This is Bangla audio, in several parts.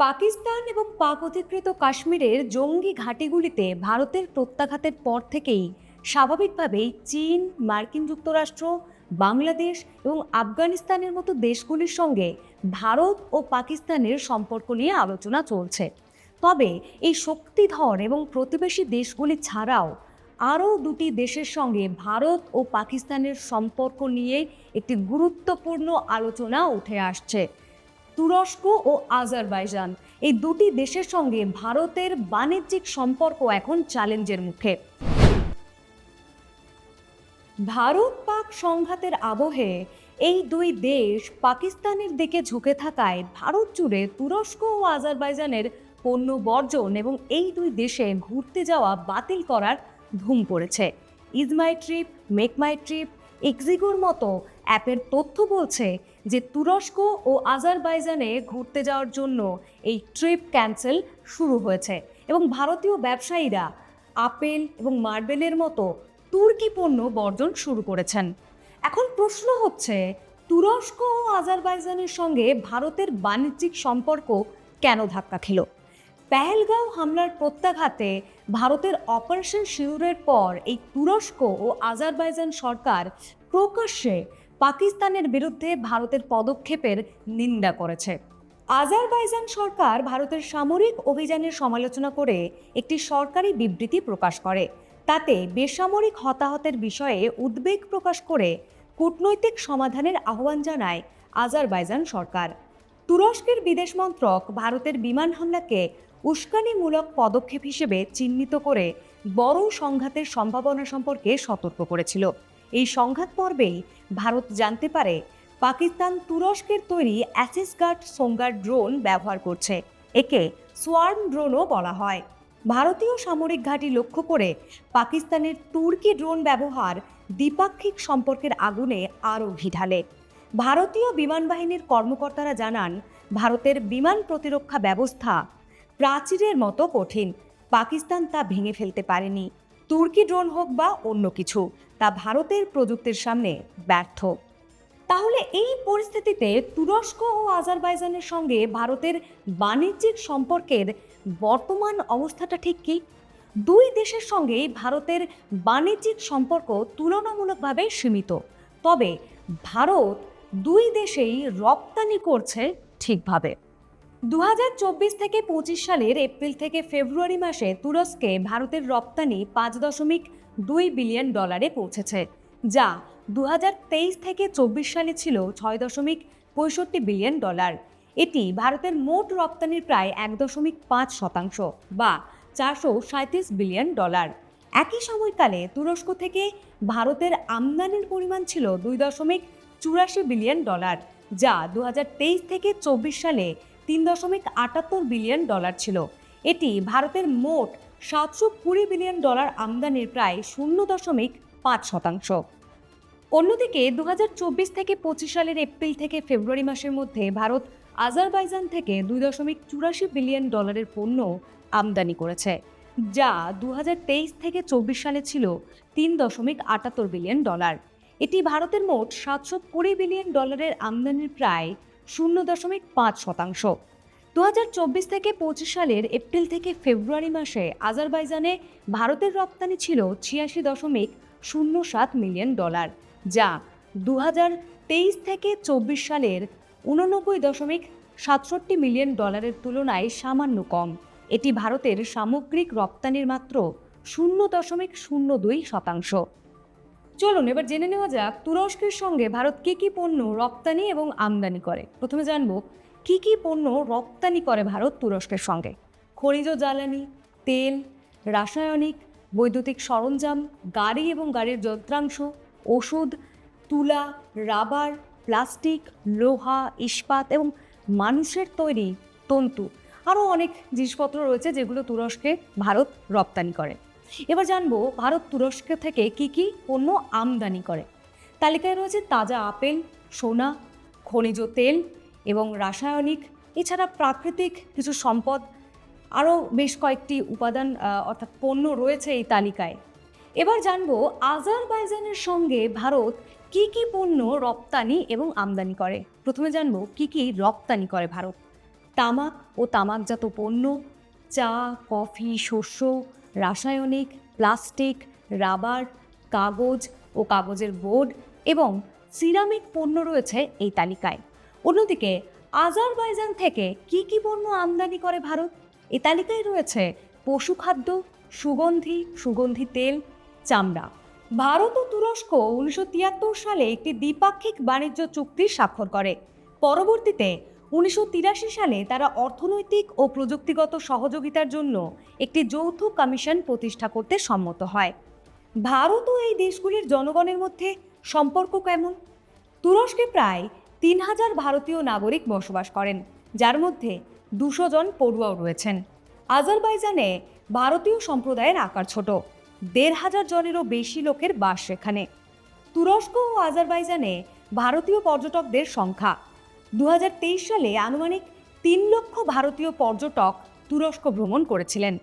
পাকিস্তান এবং পাক অধিকৃত কাশ্মীরের জঙ্গি ঘাঁটিগুলিতে ভারতের প্রত্যাঘাতের পর থেকেই স্বাভাবিকভাবেই চীন, মার্কিন যুক্তরাষ্ট্র, বাংলাদেশ এবং আফগানিস্তানের মতো দেশগুলির সঙ্গে ভারত ও পাকিস্তানের সম্পর্ক নিয়ে আলোচনা চলছে। তবে এই শক্তিধর এবং প্রতিবেশী দেশগুলি ছাড়াও আরও দুটি দেশের সঙ্গে ভারত ও পাকিস্তানের সম্পর্ক নিয়ে একটি গুরুত্বপূর্ণ আলোচনা উঠে আসছে। তুরস্ক ও আজারবাইজান। এই দুটি দেশের সঙ্গে ভারতের বাণিজ্যিক সম্পর্ক এখন চ্যালেঞ্জের মুখে। ভারত পাক সংঘাতের আবহে এই দুই দেশ পাকিস্তানের দিকে ঝুঁকে থাকায় ভারত জুড়ে তুরস্ক ও আজারবাইজানের পণ্য বর্জন এবং এই দুই দেশে ঘুরতে যাওয়া বাতিল করার ধুম পড়েছে। Ease my trip make my trip, এক্সিগোর মতো অ্যাপের তথ্য বলছে যে তুরস্ক ও আজারবাইজানে ঘুরতে যাওয়ার জন্য এই ট্রিপ ক্যান্সেল শুরু হয়েছে এবং ভারতীয় ব্যবসায়ীরা আপেল এবং মার্বেলের মতো তুর্কি পণ্য বর্জন শুরু করেছেন। এখন প্রশ্ন হচ্ছে, তুরস্ক ও আজারবাইজানের সঙ্গে ভারতের বাণিজ্যিক সম্পর্ক কেন ধাক্কা খেল? পেহেলগাঁও হামলার প্রত্যাঘাতে ভারতের অপারেশন শিউরের পর এই তুরস্ক ও আজারবাইজান সরকার প্রকাশ্যে পাকিস্তানের বিরুদ্ধে ভারতের পদক্ষেপের নিন্দা করেছে। আজারবাইজান সরকার ভারতের সামরিক অভিযানের সমালোচনা করে একটি সরকারি বিবৃতি প্রকাশ করে। তাতে বেসামরিক হতাহতের বিষয়ে উদ্বেগ প্রকাশ করে কূটনৈতিক সমাধানের আহ্বান জানায় আজারবাইজান সরকার। তুরস্কের বিদেশ মন্ত্রক ভারতের বিমান হামলাকে উস্কানিমূলক পদক্ষেপ হিসেবে চিহ্নিত করে বড় সংঘাতের সম্ভাবনা সম্পর্কে সতর্ক করেছিল। এই সংঘাত পর্বেই ভারত জানতে পারে পাকিস্তান তুরস্কের তৈরি অ্যাসিসগার্ড সোঙ্গার ড্রোন ব্যবহার করছে। একে সোয়ার্ম ড্রোনও বলা হয়। ভারতীয় সামরিক ঘাঁটি লক্ষ্য করে পাকিস্তানের তুর্কি ড্রোন ব্যবহার দ্বিপাক্ষিক সম্পর্কের আগুনে আরও ঘি ঢালে ভারতীয় বিমান বাহিনীর কর্মকর্তারা জানান, ভারতের বিমান প্রতিরক্ষা ব্যবস্থা প্রাচীরের মতো কঠিন। পাকিস্তান তা ভেঙে ফেলতে পারেনি। তুর্কি ড্রোন হোক বা অন্য কিছু তা ভারতের প্রযুক্তির সামনে ব্যর্থ। তাহলে এই পরিস্থিতিতে তুরস্ক ও আজারবাইজানের সঙ্গে ভারতের বাণিজ্যিক সম্পর্কের বর্তমান অবস্থাটা ঠিক কী? দুই দেশের সঙ্গেই ভারতের বাণিজ্যিক সম্পর্ক তুলনামূলকভাবে সীমিত। তবে ভারত দুই দেশেই রপ্তানি করছে ঠিকভাবে। দু হাজার চব্বিশ থেকে পঁচিশ সালের এপ্রিল থেকে ফেব্রুয়ারি মাসে তুরস্কে ভারতের রপ্তানি পাঁচ দশমিক দুই বিলিয়ন ডলারে পৌঁছেছে, যা দু হাজার তেইশ থেকে চব্বিশ সালে ছিল ছয় দশমিক পঁয়ষট্টি বিলিয়ন ডলার। এটি ভারতের মোট রপ্তানির প্রায় এক দশমিক পাঁচ শতাংশ বা চারশো সাঁত্রিশ বিলিয়ন ডলার। একই সময়কালে তুরস্ক থেকে ভারতের আমদানির পরিমাণ ছিল দুই দশমিক চুরাশি বিলিয়ন ডলার, যা দু হাজার তেইশ থেকে চব্বিশ সালে তিন দশমিক আটাত্তর বিলিয়ন ডলার ছিল। এটি ভারতের মোট সাতশো কুড়ি বিলিয়ন ডলার আমদানির প্রায় শূন্য দশমিক পাঁচ শতাংশ। অন্যদিকে দু হাজার চব্বিশ থেকে পঁচিশ সালের এপ্রিল থেকে ফেব্রুয়ারি মাসের মধ্যে ভারত আজারবাইজান থেকে দুই দশমিক চুরাশি বিলিয়ন ডলারের পণ্য আমদানি করেছে, যা দু হাজার তেইশ থেকে চব্বিশ সালে ছিল তিন দশমিক আটাত্তর বিলিয়ন ডলার। এটি ভারতের মোট সাতশো কুড়ি বিলিয়ন ডলারের আমদানির প্রায় শূন্য দশমিক পাঁচ শতাংশ। দু হাজার চব্বিশ থেকে পঁচিশ সালের এপ্রিল থেকে ফেব্রুয়ারি মাসে আজারবাইজানে ভারতের রপ্তানি ছিল ছিয়াশি দশমিক শূন্য সাত মিলিয়ন ডলার, যা দু তেইশ থেকে চব্বিশ সালের উননব্বই দশমিক সাতষট্টি মিলিয়ন ডলারের তুলনায় সামান্য কম। এটি ভারতের সামগ্রিক রপ্তানির মাত্র শূন্য দশমিক শূন্য দুই শতাংশ। চলুন, এবার জেনে নেওয়া যাক তুরস্কের সঙ্গে ভারত কী কী পণ্য রপ্তানি এবং আমদানি করে। প্রথমে জানব কী কী পণ্য রপ্তানি করে ভারত তুরস্কের সঙ্গে? খনিজ জ্বালানি, তেল, রাসায়নিক, বৈদ্যুতিক সরঞ্জাম, গাড়ি এবং গাড়ির যন্ত্রাংশ, ওষুধ, তুলা, রাবার, প্লাস্টিক, লোহা, ইস্পাত এবং মানুষের তৈরি তন্তু। আরও অনেক জিনিসপত্র রয়েছে যেগুলো তুরস্কে ভারত রপ্তানি করে। এবার জানব ভারত তুরস্ক থেকে কি কি পণ্য আমদানি করে। তালিকায় রয়েছে তাজা আপেল, সোনা, খনিজ তেল এবং রাসায়নিক, এছাড়া প্রাকৃতিক কিছু সম্পদ, আরও বেশ কয়েকটি উপাদান অর্থাৎ পণ্য রয়েছে এই তালিকায়। এবার জানব আজারবাইজানের সঙ্গে ভারত কি কি পণ্য রপ্তানি এবং আমদানি করে। প্রথমে জানব কি কি রপ্তানি করে ভারত। তামাক ও তামাকজাত পণ্য, চা, কফি, শস্য, রাসায়নিক, প্লাস্টিক, রাবার, কাগজ ও কাগজের বোর্ড এবং সিরামিক পণ্য রয়েছে এই তালিকায়। অন্যদিকে, আজারবাইজান থেকে কি কি পণ্য আমদানি করে ভারত? এ তালিকায় রয়েছে পশুখাদ্য সুগন্ধি সুগন্ধি তেল, চামড়া। ভারত ও তুরস্ক উনিশশো তিয়াত্তর সালে একটি দ্বিপাক্ষিক বাণিজ্য চুক্তি স্বাক্ষর করে। পরবর্তীতে, উনিশশো তিরাশি সালে তারা অর্থনৈতিক ও প্রযুক্তিগত সহযোগিতার জন্য একটি যৌথ কমিশন প্রতিষ্ঠা করতে সম্মত হয়। ভারত ও এই দেশগুলির জনগণের মধ্যে সম্পর্ক কেমন? তুরস্কে প্রায় তিন হাজার ভারতীয় নাগরিক বসবাস করেন, যার মধ্যে দুশো জন পড়ুয়াও রয়েছেন। আজারবাইজানে ভারতীয় সম্প্রদায়ের আকার ছোট দেড় হাজার জনেরও বেশি লোকের বাস সেখানে। তুরস্ক ও আজারবাইজানে ভারতীয় পর্যটকদের সংখ্যা দু হাজার তেইশ সালে আনুমানিক তিন লক্ষ ভারতীয় পর্যটক তুরস্ক ভ্রমণ করেছিলেন।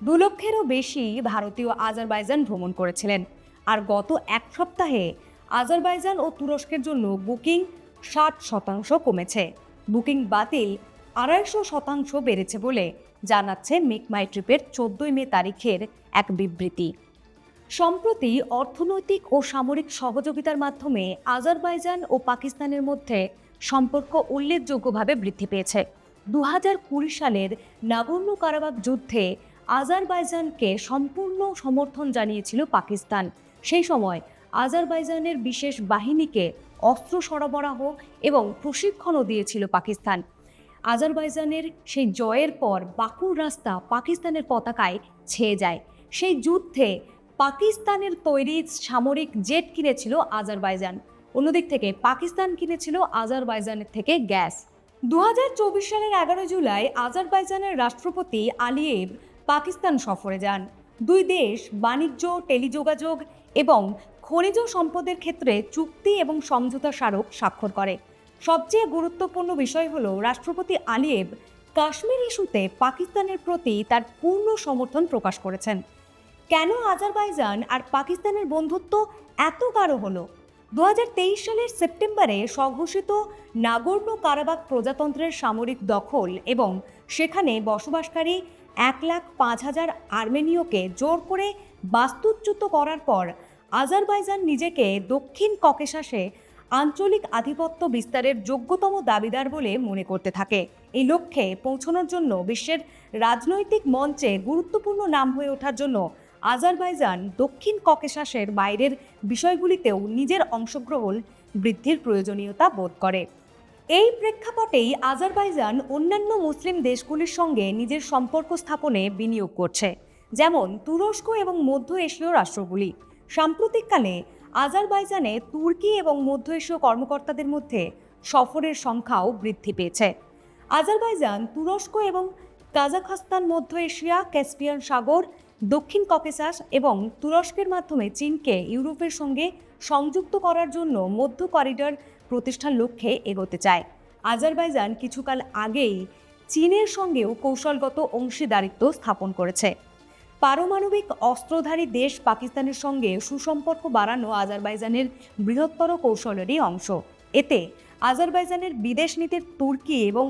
দু লক্ষেরও বেশি ভারতীয় আজারবাইজান ভ্রমণ করেছিলেন। আর গত এক সপ্তাহে আজারবাইজান ও তুরস্কের জন্য বুকিং ষাট শতাংশ কমেছে। বুকিং বাতিল আড়াইশো শতাংশ বেড়েছে বলে জানাচ্ছে মেক মাই ট্রিপের চোদ্দই মে তারিখের এক বিবৃতি। সম্প্রতি অর্থনৈতিক ও সামরিক সহযোগিতার মাধ্যমে আজারবাইজান ও পাকিস্তানের মধ্যে সম্পর্ক উল্লেখযোগ্যভাবে বৃদ্ধি পেয়েছে। দু হাজার কুড়ি সালের নাগর্ণ কারাবাগ যুদ্ধে আজারবাইজানকে সম্পূর্ণ সমর্থন জানিয়েছিল পাকিস্তান। সেই সময় আজারবাইজানের বিশেষ বাহিনীকে অস্ত্র সরবরাহ এবং প্রশিক্ষণও দিয়েছিল পাকিস্তান। আজারবাইজানের সেই জয়ের পর বাকুর রাস্তা পাকিস্তানের পতাকায় ছেয়ে যায়। সেই যুদ্ধে পাকিস্তানের তৈরি সামরিক জেট কিনেছিল আজারবাইজান। অন্যদিক থেকে পাকিস্তান কিনেছিল আজারবাইজানের থেকে গ্যাস। দু হাজার চব্বিশ সালের এগারো জুলাই আজারবাইজানের রাষ্ট্রপতি আলিয়েভ পাকিস্তান সফরে যান। দুই দেশ বাণিজ্য, টেলিযোগাযোগ এবং খনিজ সম্পদের ক্ষেত্রে চুক্তি এবং সমঝোতা স্মারক স্বাক্ষর করে। সবচেয়ে গুরুত্বপূর্ণ বিষয় হল রাষ্ট্রপতি আলিয়েভ কাশ্মীর ইস্যুতে পাকিস্তানের প্রতি তার পূর্ণ সমর্থন প্রকাশ করেছেন। কেন আজারবাইজান আর পাকিস্তানের বন্ধুত্ব এত গাঢ় হলো? দু হাজার তেইশ সালের সেপ্টেম্বরে স্বঘোষিত নাগর্ণ কারাবাগ প্রজাতন্ত্রের সামরিক দখল এবং সেখানে বসবাসকারী এক লাখ পাঁচ হাজার আর্মেনীয়কে জোর করে বাস্তুচ্যুত করার পর আজারবাইজান নিজেকে দক্ষিণ ককেশাসে আঞ্চলিক আধিপত্য বিস্তারের যোগ্যতম দাবিদার বলে মনে করতে থাকে। এই লক্ষ্যে পৌঁছানোর জন্য বিশ্বের রাজনৈতিক মঞ্চে গুরুত্বপূর্ণ নাম হয়ে ওঠার জন্য আজারবাইজান দক্ষিণ ককেশাসের বাইরের বিষয়গুলিতেও নিজের অংশগ্রহণ বৃদ্ধির প্রয়োজনীয়তা বোধ করে। এই প্রেক্ষাপটেই আজারবাইজান অন্যান্য মুসলিম দেশগুলির সঙ্গে নিজের সম্পর্ক স্থাপনে বিনিয়োগ করছে, যেমন তুরস্ক এবং মধ্য এশীয় রাষ্ট্রগুলি। সাম্প্রতিককালে আজারবাইজানে তুর্কি এবং মধ্য এশীয় কর্মকর্তাদের মধ্যে সফরের সংখ্যাও বৃদ্ধি পেয়েছে। আজারবাইজান তুরস্ক এবং কাজাখস্তান, মধ্য এশিয়া, ক্যাসপিয়ান সাগর, দক্ষিণ ককেসাস এবং তুরস্কের মাধ্যমে চীনকে ইউরোপের সঙ্গে সংযুক্ত করার জন্য মধ্য করিডর প্রতিষ্ঠার লক্ষ্যে এগোতে চায়। আজারবাইজান কিছুকাল আগেই চীনের সঙ্গেও কৌশলগত অংশীদারিত্ব স্থাপন করেছে। পারমাণবিক অস্ত্রধারী দেশ পাকিস্তানের সঙ্গে সুসম্পর্ক বাড়ানো আজারবাইজানের বৃহত্তর কৌশলেরই অংশ। এতে আজারবাইজানের বিদেশ নীতির তুর্কি এবং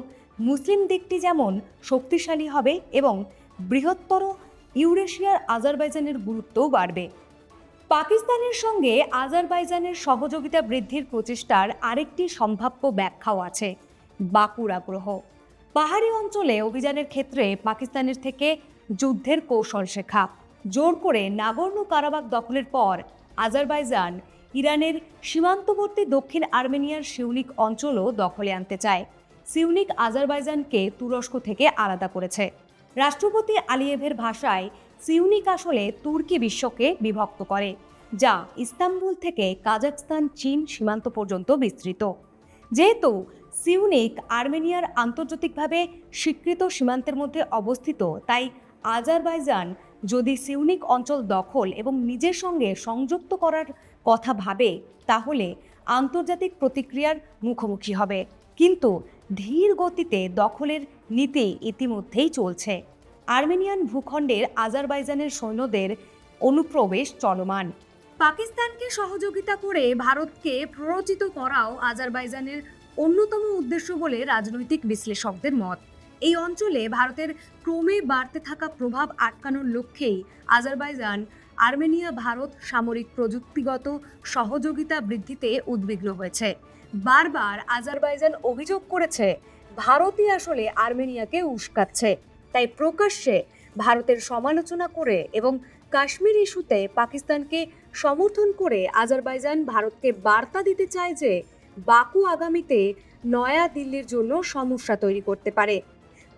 মুসলিম দিকটি যেমন শক্তিশালী হবে এবং বৃহত্তর ইউরেশিয়ার আজারবাইজানের গুরুত্বও বাড়বে। পাকিস্তানের সঙ্গে আজারবাইজানের সহযোগিতা বৃদ্ধির প্রচেষ্টার আরেকটি সম্ভাব্য ব্যাখ্যাও আছে। বাকুর আগ্রহ পাহাড়ি অঞ্চলে অভিযানের ক্ষেত্রে পাকিস্তানের থেকে যুদ্ধের কৌশল শেখা। জোর করে নাগর্ণ কারাবাগ দখলের পর আজারবাইজান ইরানের সীমান্তবর্তী দক্ষিণ আর্মেনিয়ার সিউনিক অঞ্চলও দখলে আনতে চায়। সিউনিক আজারবাইজানকে তুরস্ক থেকে আলাদা করেছে। রাষ্ট্রপতি আলিয়েভের ভাষায় সিউনিক আসলে তুর্কি বিশ্বকে বিভক্ত করে, যা ইস্তাম্বুল থেকে কাজাকস্তান চীন সীমান্ত পর্যন্ত বিস্তৃত। যেহেতু সিউনিক আর্মেনিয়ার আন্তর্জাতিকভাবে স্বীকৃত সীমান্তের মধ্যে অবস্থিত, তাই আজারবাইজান যদি সিউনিক অঞ্চল দখল এবং নিজের সঙ্গে সংযুক্ত করার কথা ভাবে, তাহলে আন্তর্জাতিক প্রতিক্রিয়ার মুখোমুখি হবে। কিন্তু ধীর গতিতে দখলের নীতি ইতিমধ্যেই চলছে। আর্মেনিয়ান ভূখণ্ডের আজারবাইজানের সৈন্যদের অনুপ্রবেশ চলমান। পাকিস্তানকে সহযোগিতা করে ভারতকে প্ররোচিত করাও আজারবাইজানের অন্যতম উদ্দেশ্য বলে রাজনৈতিক বিশ্লেষকদের মত। এই অঞ্চলে ভারতের ক্রমে বাড়তে থাকা প্রভাব আটকানোর লক্ষ্যেই আজারবাইজান, আর্মেনিয়া, ভারত সামরিক প্রযুক্তিগত সহযোগিতা বৃদ্ধিতে উদ্বিগ্ন হয়েছে। বারবার আজারবাইজান অভিযোগ করেছে, ভারতই আসলে আর্মেনিয়াকে উস্কাচ্ছে। তাই প্রকাশ্যে ভারতের সমালোচনা করে এবং কাশ্মীর ইস্যুতে পাকিস্তানকে সমর্থন করে আজারবাইজান ভারতকে বার্তা দিতে চায় যে, বাকু আগামীতে নয়া দিল্লির জন্য সমস্যা তৈরি করতে পারে।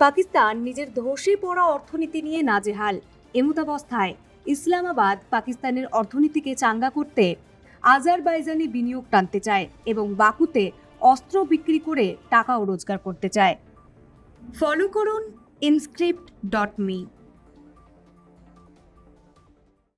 পাকিস্তান নিজের ধসে পড়া অর্থনীতি নিয়ে নাজেহাল। এমতাবস্থায় ইসলামাবাদ পাকিস্তানের অর্থনীতিকে চাঙ্গা করতে আজারবাইজানি বিনিয়োগ টানতে চায় এবং বাকুতে অস্ত্র বিক্রি করে টাকাও রোজগার করতে চায়। ফলো করুন ইনস্ক্রিপ্ট ডট মি